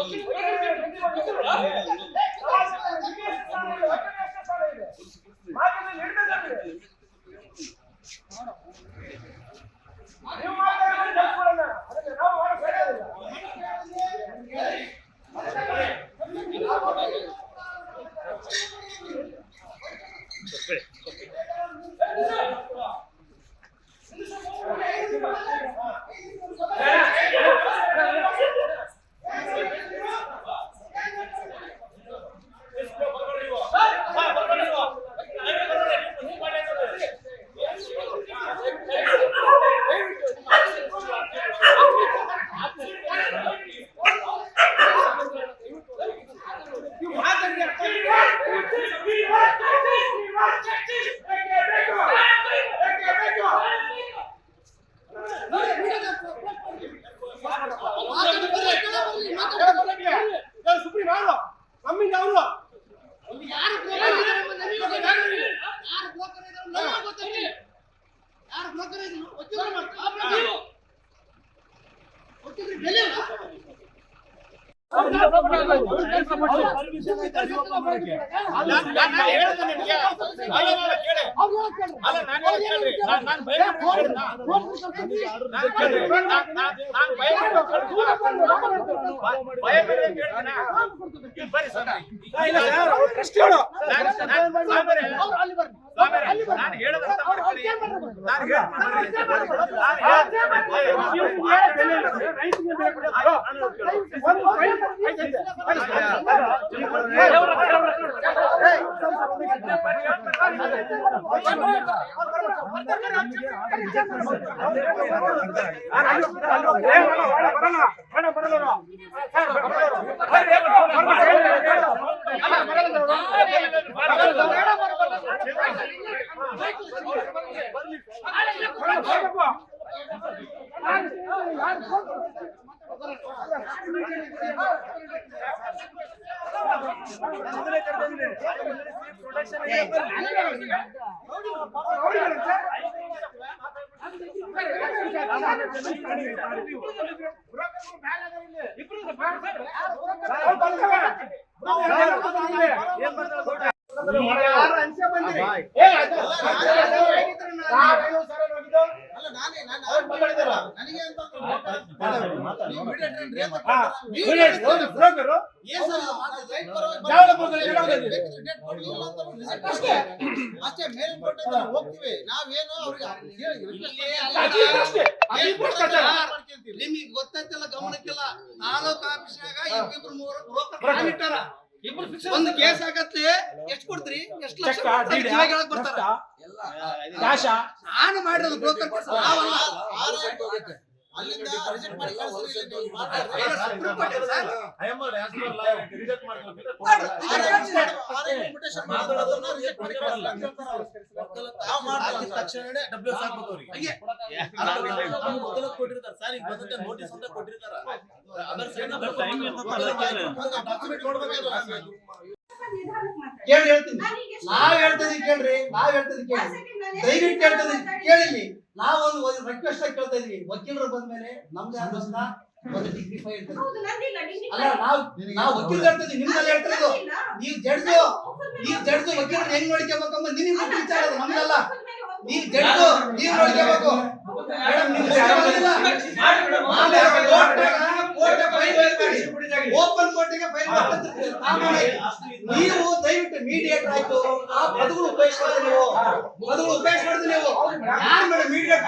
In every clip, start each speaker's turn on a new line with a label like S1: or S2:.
S1: Okay. okay. ಇಲ್ಲ
S2: sir ಅವ್ರು ಟ್ರಸ್ಟಿಗಳು
S1: ಅವ್ರು ಅಲ್ಲಿ ಬರ್ಲಿ. ಅಲ್ಲಿ ಬರ್ಲಿ. ಅವ್ರು ಅವ್ರು ಏನ್ ಮಾಡ್ತಾರೆ?
S2: ಯಾರು ಅಂಚೆ ಬಂದಿರಿ ಏ, ಅದು- ನಾವೇನು ಸರ್ ಹೋಗಿದ್ದು?
S3: ಅಲ್ಲ ನಾನೇ ನಾನು
S2: ಅವ್ರು ಮಾತಾಡಿದಾರ?
S3: ನನಗೆ ಅಂತ
S2: ಬ್ರೋಕರು. ಅಷ್ಟೇ.
S3: ಅಷ್ಟೇ ಮೇಲ್ ಹೋಗ್ತೀವಿ ನಾವೇನು ಅವ್ರಿಗೆ. ನಿಮಗೆ ಗಮನಕ್ಕಿಲ್ಲ ತಾಲೂಕ್ ಆಫೀಸ್ನಾಗ ಇಬ್ಬಿಬ್ರು ಮೂವರು ಬ್ರೋಕರ್ ಒಂದು ಕೇಸ್ ಆಗತ್ತೆ ಎಷ್ಟ್ ಕೊಡ್ತೀರಿ ಎಷ್ಟ್ ಲಕ್ಷ ಬರ್ತಾರ. ನಾನು ಮಾಡಿರೋದು ಬ್ರೋಕರ್ ನಾವಲ್ಲ ಅಲ್ಲಿಂದ ರಿಜೆಕ್ಟ್ ಮಾಡಿ ತಕ್ಷಣನೇ ಡಬ್ಲ್ಯೂ ಹಾಕ್ಬೇಕು ಅವ್ರಿಗೆ. ಮೊದಲು ಕೊಟ್ಟಿರ್ತಾರೆ. ಸರ್ ಈಗ ನೋಟಿಸ್ ಅಂತ ಕೊಟ್ಟಿರ್ತಾರ. ಅದರ ಸೈಡ್ ಡಾಕ್ಯುಮೆಂಟ್ ನೋಡ್ಬೇಕಲ್ಲ ಕೇಳಿ ಹೇಳ್ತೀನಿ ನಾವ್ ಹೇಳ್ತದಿ ಕೇಳ್ರಿ ನಾವ್ ಹೇಳ್ತದೆ ಕೇಳಿ ದಯವಿಟ್ಟು ಹೇಳ್ತದೆ ಕೇಳಿ ನಾವೊಂದು ಒಂದು ರಿಕ್ವೆಸ್ಟ್ ಆಗಿ ಕೇಳ್ತಾ ಇದೀವಿ ವಕೀಲರು ಬಂದ್ಮೇಲೆ ನಮ್ದೇ ಆದಂತ ಒಂದು ಡಿಗ್ನಿಫೈ ಇರ್ತದೆ ಅಲ್ಲ ನಾವ್ ನಾವ್ ವಕೀಲರು ಹೇಳ್ತದೆ ನಿಮ್ದಲ್ಲಿ ಹೇಳ್ತಿರೋದು ನೀವು ಜಡ್ಜು ನೀವು ಜಡ್ಜು ವಕೀಲರು ಹೆಂಗ್ ನೋಡ್ಕೋಬೇಕಂಬ ನಿಮಗೆ ಮುಖ್ಯ ವಿಚಾರ ಅದು ನಮ್ದಲ್ಲ ನೀವು ಜಡ್ಜು ನೀವು ನೋಡ್ಕೋಬೇಕು ಮೇಡಮ್ ನೀವು ಓಪನ್ ಕೋರ್ಟಿಗೆ ಫೈಲ್ ಮಾಡ್ತಿರ್ತೀರಿ ನೀವು ದಯವಿಟ್ಟು ಮೀಡಿಯೇಟರ್ ಆಯ್ತು ಆ ಪದಗಳು ಉಪಯೋಗಿಸ್ಬಾರ್ದು ನೀವು ಪದಗಳು ಉಪಯೋಗಿಸ್ಬಾರ್ದು ನೀವು ಯಾರು ಮೇಡಮ್ ಮೀಡಿಯೇಟರ್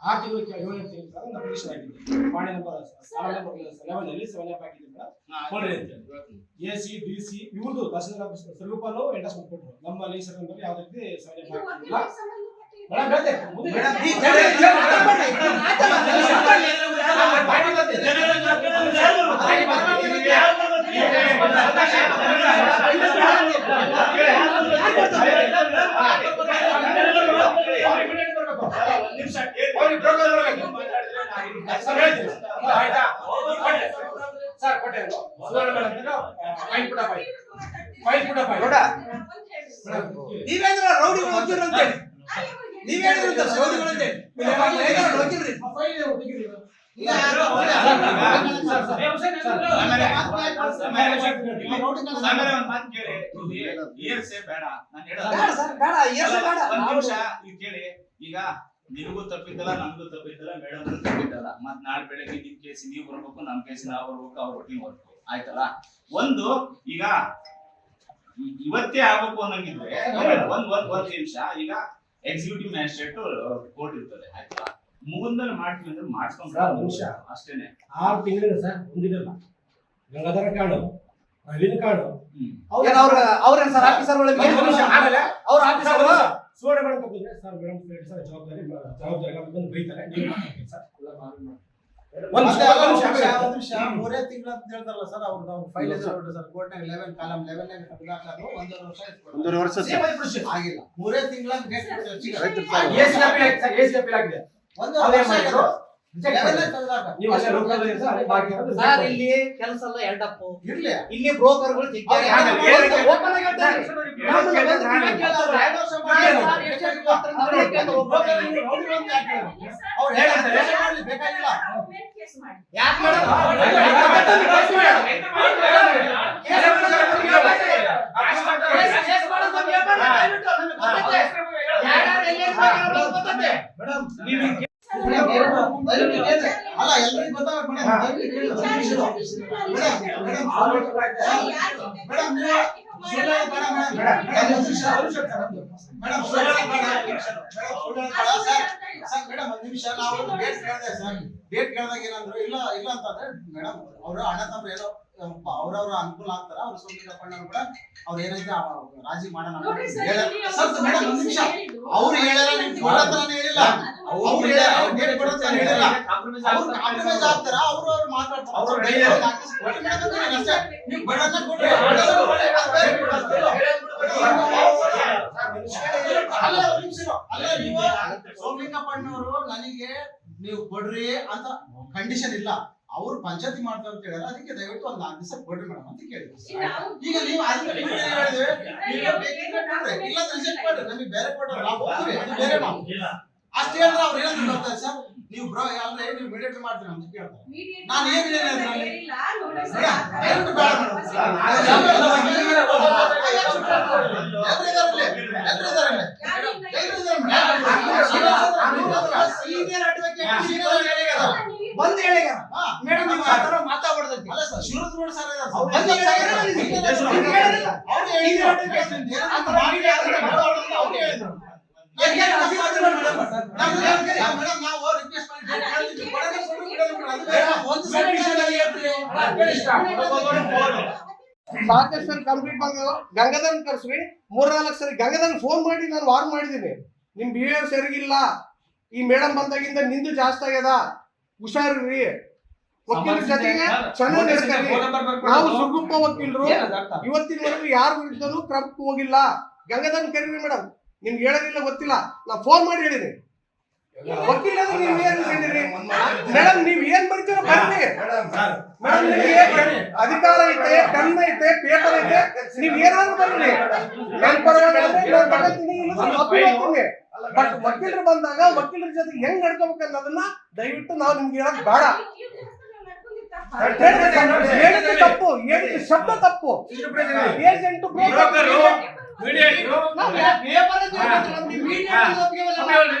S2: ಆರು ತಿಂಗಳು ಏಳನೇ ತಿಂಗಳು ನಮ್ಮ ರಿಜಿಸ್ಟರ್ ಆಗಿದೆ ವಾರ್ಡ್ ನಂಬರ್ ಸಾಲ ನಂಬರ್ ಲೆವೆನ್ ಅಲ್ಲಿ ಸೆವೆನ್ ಆಗಿದೆ ಕೊಡ್ರಿ ಅಂತ ಎ ಸಿ ಡಿ ಸಿ ಇವ್ರದ್ದು ಆಫೀಸ್ ಸ್ವರೂಪಲ್ಲೂ ಎಂಡಸ್ಮೆಂಟ್ ಕೊಟ್ಟರು ನಮ್ಮ ಲೈಸರ್ ನಂಬರ್ ಯಾವುದೇ ರೀತಿ ಸೆವೆನ್ ಆಗಿಲ್ಲ ಹೇಳಿ, ಹೇಳಿ. ಸರ್. ಕೊಟ್ಟೆ. ಪುಟ. ಫೈನ್ ಪುಟ ಫೈನ್.
S3: ನೀವೇಂದ್ರ ರೌಡಿಗಳು ವಕೀಲರು ಅಂತೇಳಿ ನೀವ್ ಹೇಳಿದ್ರಂತ
S4: ಈಗ ನಿಮಗೂ ತಪ್ಪಿದ್ದಲ್ಲ ನನ್ಗೂ ತಪ್ಪಿದ್ದಲ್ಲ ಮೇಡಮ್ ತಪ್ಪಿದ್ದಲ್ಲ ಮತ್ ನಾಳೆ ಬೆಳಗ್ಗೆ ನಿಮ್ ಕೇಸಿ ನೀವು ಬರ್ಬೇಕು ನಮ್ ಕೇಸಿ ನಾವ್ ಬರ್ಬೇಕು ಅವ್ರ ಒಟ್ಟಿಗೆ ಬರ್ಬೇಕು ಆಯ್ತಲ್ಲ ಒಂದು ಈಗ ಇವತ್ತೇ ಆಗ್ಬೇಕು ಅನ್ನಂಗಿದ್ರೆ ಒಂದ್ ಒಂದ್ ಒಂದ್ ನಿಮಿಷ ಈಗ ಎಕ್ಸಿಕ್ಯೂಟಿವ್ ಮ್ಯಾಜಿಸ್ಟ್ರೇಟ್ ಕೋರ್ಟ್ ಇರ್ತದೆ ಆಯ್ತಾ ಮುಂದೆ ಮಾಡ್ತೀವಿ ಅಂದ್ರೆ ಮಾಡ್ಸ್ಕೊಂಡ್
S2: ಸರ್,
S4: ಅಷ್ಟೇನೆ
S2: ಆರು ತಿಂಗಳಿನ ಸರ್ ಒಂದಿರಲ್ಲ ಗಂಗಾಧರ ಕಾಡು ಪ್ರವೀಣ್ ಕಾಡು
S3: ಅವ್ರ ಅವ್ರೇನ್ ಸರ್
S2: ಆಫೀಸರ್ಗಳಿಗೆ
S3: ಅವ್ರ officer
S2: Suvarna madam sir madam sir ಜವಾಬ್ದಾರಿ ಜವಾಬ್ದಾರಿ ಬಂದು ಬೈತಾರೆ ನೀವು ಸರ್ ಎಲ್ಲ ಮಾಡಿ
S5: ಮೂರೇ ತಿಂಗಳು ಅಂತ ಹೇಳ್ತಾರಲ್ಲ ಸರ್ ಅವ್ರು ನಾವು ಫೈಲ್ ಸರ್ ಕೋರ್ಟ್ನಾಗ ಲೆವೆನ್ ಕಾಲಮ್ ಲೆವೆನ್ ಒಂದೂವರೆ ವರ್ಷ.
S6: ಒಂದೂವರೆ ವರ್ಷ
S5: ಆಗಿಲ್ಲ ಮೂರೇ ತಿಂಗಳ.
S3: ಇಲ್ಲಿ ಕೆಲಸ ಎಲ್ಲ ಎರಡಪ್ಪು
S5: ಇರ್ಲಿ
S3: ಇಲ್ಲಿ ಬ್ರೋಕರ್ಗಳು
S2: ಅವ್ರು
S3: ಅವ್ರೇ
S5: ಹೇಳ್ತಾರೆ, ರೇಷನ್ ಮಾಡ್ಲಿ ಬೇಕಾಗಿಲ್ಲ
S3: ಯಾಕೆ
S5: ಅಲ್ಲ ಎಲ್ಲರಿಗೂ ಗೊತ್ತಾಗ ಮೇಡಮ್ ಮೇಡಮ್ ಮೇಡಮ್ ನಿಮಿಷ ನಾವು ಸರ್ ಏನಂದ್ರು ಇಲ್ಲ ಇಲ್ಲ ಅಂತಂದ್ರೆ ಮೇಡಮ್ ಅವರು ಅಣ್ಣ ತಮ್ಮ ಏನೋ ಅವ್ರವ್ರ ಅನುಕೂಲ ಆಗ್ತಾರ ಅವ್ರ ಸ್ವಂತ ತಗೊಂಡ್ರು ಕೂಡ ಅವ್ರು ಏನೈತೆ ರಾಜಿ ಮಾಡೋಣ ಅಂತ ಹೇಳ್ಯಾರ. ಸರ್ ಮೇಡಮ್ ಒಂದ್ ನಿಮಿಷ. ಅವ್ರು ಹೇಳಲ್ಲ ಕೊಡತ್ತಾನೆ ಹೇಳಿಲ್ಲ. ಅವ್ರು ಹೇಳ್ಯಾರ ಅವ್ರು ಡೇಟ್ ಕೊಡತ್ತಾನೆ ಹೇಳಿಲ್ಲ. ಅವ್ರು ಕಾಂಪ್ರಮೈಸ್ ಆಗ್ತಾರ. ಅವ್ರು ಅವ್ರು ಮಾತಾಡ್ತಾರೆ.
S2: ಅವ್ರು
S5: ಅವ್ರು
S2: ಡೈಲಿ-
S5: ಡೈಲಿ ಹಾಕಿಸಿ ಕೊಡಿ ಮೇಡಮ್ ಅಂತ ನಾನು ಅಷ್ಟೇ. ನೀವು ಬಡನ್ನ ಕೊಡ್ರಿ ಬಡನ್ನ ಕೊಡ್ರಿ. ಅದು ಬೇರೆ ಬಿಡು. ಅಲ್ಲ ಒಂದ್ ನಿಮಿಷ ಇರು. ಅಲ್ಲ ನೀವು ಸೋಮಲಿಂಗಪ್ಪಣ್ಣವರು ನನಗೆ ನೀವು ಕೊಡ್ರಿ ಅಂತ ಕಂಡೀಷನ್ ಇಲ್ಲ. ಅವ್ರು ಪಂಚಾಯತಿ ಮಾಡ್ತಾರೆ ಅಂತ ಹೇಳಲ್ಲ ಅದಕ್ಕೆ ದಯವಿಟ್ಟು ಒಂದು ನಾಲ್ಕು ದಿವಸ ಕೊಡ್ರಿ ಮೇಡಮ್ ಅಂತ ಕೇಳಿದ್ರು ಈಗ ನೀವು ಇಲ್ಲ ರಿಜೆಕ್ಟ್ ಮಾಡ್ರಿ ನಮಗೆ ಬೇರೆ ಕೊಡ್ರಿ ನಾವು ಹೋಗ್ತೀವಿ ಅದು ಬೇರೆ ನಾವು ಅಷ್ಟೇ ಹೇಳಿದ್ರೆ ಅವ್ರು ಏನಂತ ಗೊತ್ತಾ ಸರ್ ನೀವು ಬ್ರೋ ಅಂದ್ರೆ ನೀವು ಮೀಡಿಯೇಟ್ ಮಾಡ್ತೀರ ಅಂತ ಕೇಳ್ತಾರೆ ನಾನು ಏನ್?
S3: Senior advocate
S5: senior.
S3: ಬಂದು. ಮೇಡಮ್ ನೀವು ಆ ಮಾತಾಡ್ಬಾರ್ದಂತೆ
S5: ಅಲ್ಲ ಸರ್.
S3: ಅವ್ರು ಹೇಳಿದಾರೆ
S5: ಮಾಡಿ ಆ.
S1: ಸಾಕಷ್ಟು ಸರಿ. ಕಂಪ್ಲೀಟ್ ಬಂದು ಗಂಗಾಧರನ್ ಕರ್ಸ್ರಿ ಮೂರ್ನಾಲ್ಕು ಸರಿ. ಗಂಗಾಧರನ್ ಫೋನ್ ಮಾಡಿ ನಾನು ವಾರ್ನ್ ಮಾಡಿದ್ದೀನಿ. ನಿಮ್ ಬಿಹೇವಿಯರ್ ಸರಿಗಿಲ್ಲ. ಈ ಮೇಡಮ್ ಬಂದಾಗಿಂದ ನಿಂದು ಜಾಸ್ತಿ ಆಗ್ಯದ. ಹುಷಾರಿರ್ರಿ. ವಕೀಲರ ಜೊತೆಗೆ ಚೆನ್ನಾಗಿ ನಡ್ಕರಿ ನಾವು ಸುಗುಪ್ಪ ವಕೀಲರು? ಇವತ್ತಿನವರೆಗೂ ಯಾರ ವಿರುದ್ಧನೂ ಕ್ರಮ ಹೋಗಿಲ್ಲ. ಗಂಗಾಧರ್ ಕರೀರಿ ಮೇಡಮ್ ನಿಮ್ಗೆ ಹೇಳೋದಿಲ್ಲ ಗೊತ್ತಿಲ್ಲ. ನಾ ಫೋನ್ ಮಾಡಿ ಹೇಳಿದೆ. ವಕೀಲರು ನೀವ್ ಏನ್ ಕಂಡಿರಿ ಮೇಡಮ್ ನೀವ್ ಏನ್ ಬರ್ತೀರ ಬನ್ನಿ. ಮೇಡಮ್ ನಿಮ್ಗೆ ಅಧಿಕಾರ ಐತೆ ಪೆನ್ ಐತೆ ಪೇಪರ್ ಐತೆ ನೀವ್ ಏನಾದ್ರು ಬನ್ನಿ. ನನ್ ಪರವಾಗಿ ಬಟ್ ವಕೀಲರು ಬಂದಾಗ ವಕೀಲರ ಜೊತೆ ಹೆಂಗ್ ನಡ್ಕೋಬೇಕನ್ನೋದನ್ನ ದಯವಿಟ್ಟು ನಾವು ನಿಮ್ಗೆ ಹೇಳಕ್ ಬೇಡ. ಹೇಳಿದ್ದು ತಪ್ಪು. ಹೇಳಿದ್ದು ಶಬ್ದ ತಪ್ಪು. Agent
S2: broker, mediator,
S1: complaint
S2: case ಅಲ್ಲಿ-